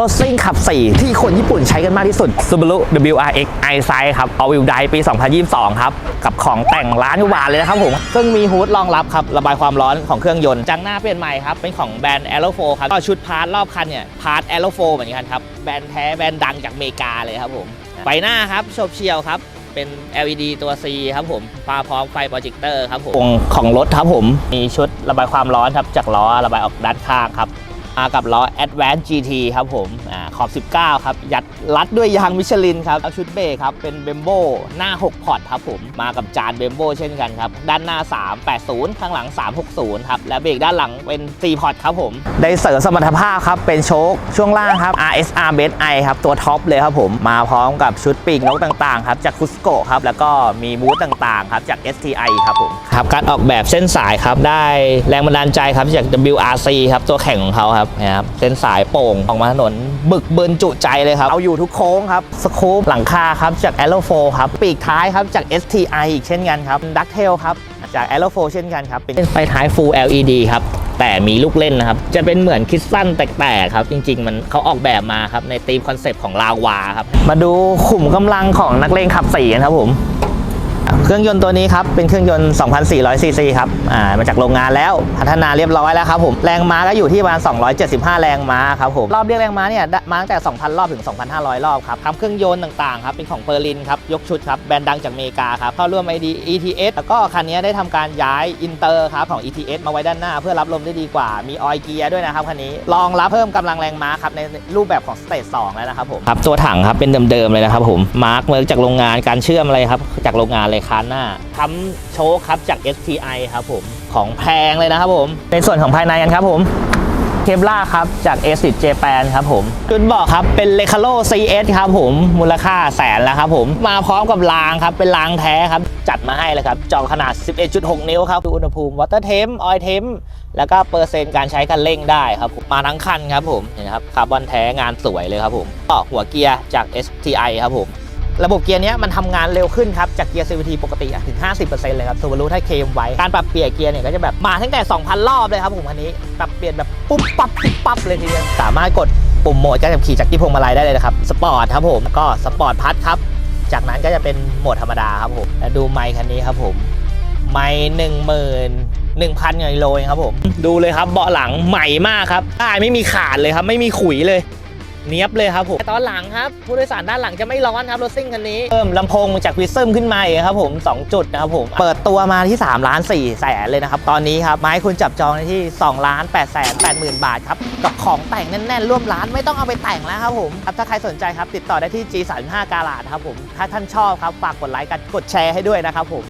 รถซิ่งขับ 4 ที่คนญี่ปุ่นใช้กันมากที่สุด Subaru WRX i s i ครับ All Wheel Drive ปี 2022 ครับ กับของแต่งร้านกว่าบาทเลยนะครับผม ซึ่งมีฮูดรองรับครับ ระบายความร้อนของเครื่องยนต์ จังหน้าเปลี่ยนใหม่ครับ เป็นของแบรนด์ Aero 4ครับ ก็ชุดพาร์ทรอบคันเนี่ย พาร์ท Aero 4เหมือนกันครับ แบรนด์แท้แบรนด์ดังจากอเมริกาเลยครับผม ไฟหน้าครับโฉบเฉี่ยวครับ เป็น LED ตัว C ครับผมมาพร้อมไฟโปรเจคเตอร์ครับผมของของรถครับผม มีชุดระบายความร้อนครับจากล้อระบายออกด้านข้างครับ มากับล้อ Advance GT ครับผมอาขอบ 19 ครับ ยัดรัดด้วยยางมิชลินครับเอาชุดเบรกครับ เป็นเบมโบหน้า 6 พอร์ตครับผม มากับจานเบมโบเช่นกันครับ ด้านหน้า 380 ข้างหลัง 360 ครับ และเบรกด้านหลังเป็น 4 พอร์ตครับผม ได้เสริมสมรรถภาพครับ เป็นโชคช่วงล่างครับ RSR Base I ครับ ตัวท็อปเลยครับผม มาพร้อมกับชุดปีกนกต่างๆครับ จากคุสโกครับ แล้วก็มีบูธต่างๆครับจาก STI ครับผมครับการออกแบบเส้นสายครับได้แรงบันดาลใจครับจาก WRC ครับตัวแข่งของเขาครับนะครับเส้นสายโป่งออกมาถนน บึกเบินจุใจเลยครับ เอาอยู่ทุกโค้งครับสคูปหลังคาครับจาก a e r o 4ครับ ปีกท้ายครับจาก STI อีกเช่นกันครับดักเทลครับจาก a e r o 4เช่นกันครับเป็นไฟท้าย Full LED ครับแต่มีลูกเล่นนะครับ จะเป็นเหมือนคิดสั้นแตกๆครับ จริง ๆ มันเขาออกแบบมาครับ ในธีมคอนเซปต์ของลาวาครับ มาดูขุมกำลังของนักเลงขับสี่กันครับผม เครื่องยนต์ตัวนี้ครับเป็นเครื่องยนต์2,400ซีซีครับอ่ามาจากโรงงานแล้วพัฒนาเรียบร้อยแล้วครับผมแรงม้าก็อยู่ที่ประมาณ275 แรงม้าครับผมรอบเรียกแรงม้าเนี่ยมาตั้งแต่ 2,000 รอบถึง 2,500 รอบครับทำเครื่องยนต์ต่างๆครับเป็นของเปอร์ลินครับยกชุดครับแบรนด์ดังจากอเมริกาครับเข้าร่วม ID ETS แล้วก็คันนี้ได้ทำการย้ายอินเตอร์ครับของ ETS มาไว้ด้านหน้า เพื่อรับลมได้ดีกว่ามีออยเกียร์ด้วยนะครับคันนี้รองรับเพิ่มกำลังแรงม้าครับในรูปแบบของสเตจ2แล้วนะครับผมครับตัวถังครับเป็นเดิมๆเลยนะครับผมมาร์กเมือจากโรงงานการเชื่อมอะไรครับจากโรงงานเลยคานหน้าค้ำโชคครับจาก STI ครับผม ของแพงเลยนะครับผมในส่วนของภายในกันครับผมเคปล่าครับ จาก a อ i d Japan ครับผมจุดบอกครับเป็น l e c a r o CS ครับผมมูลค่าแสนแล้วครับผมมาพร้อมกับรางครับ เป็นรางแท้ครับ จัดมาให้เลยครับ จอขนาด 11.6 นิ้วครับอุณหภูมิ water temp oil temp แล้วก็เปอร์เซ็นต์การใช้กันเร่งได้ครับผมมาทั้งคันครับผมเห็นไหมครับคาร์บอนแท้งานสวยเลยครับผมก็หัวเกียร์จาก STI ครับผม ระบบเกียร์นี้มันทำงานเร็วขึ้นครับ จากเกียร์ CVT ปกติถึง 50%เลยครับ Subaru ถ้าเคมไว้ การปรับเปลี่ยนเกียร์เนี่ยก็จะแบบมาตั้งแต่ 2,000 รอบเลยครับผมคันนี้ ปรับเปลี่ยนแบบปุ๊บปั๊บปุ๊บปั๊บเลยทีเดียว สามารถกดปุ่มโหมดการขับขี่จากที่พวงมาลัยได้เลยนะครับ สปอร์ตครับผมก็สปอร์ตพัทครับ จากนั้นก็จะเป็นโหมดธรรมดาครับผมและดูไมค์คันนี้ครับผม ไมค์หนึ่งหมื่นหนึ่งพันกิโลเองครับผม ดูเลยครับเบาะหลังใหม่มากครับใต้ไม่มีขาดเลยครับ ไม่มีขุยเลย เนียบเลยครับผมตอนหลังครับ ผู้โดยสารด้านหลังจะไม่ร้อนครับรถซิ่งคันนี้เพิ่มลำโพงจากวิซึมขึ้นมาอีกครับผม 2 จุดนะครับผม เปิดตัวมาที่3ล้าน4แสนเลยนะครับ ตอนนี้ครับไม้คุณจับจองได้ที่2ล้าน8แสน8หมื่นบาทครับ กับของแต่งแน่นๆ ร่วมล้านไม่ต้องเอาไปแต่งแล้วครับผมครับถ้าใครสนใจครับติดต่อได้ที่ G35 กาลาดครับผมถ้าท่านชอบครับฝากกดไลค์กันกดแชร์ให้ด้วยนะครับผม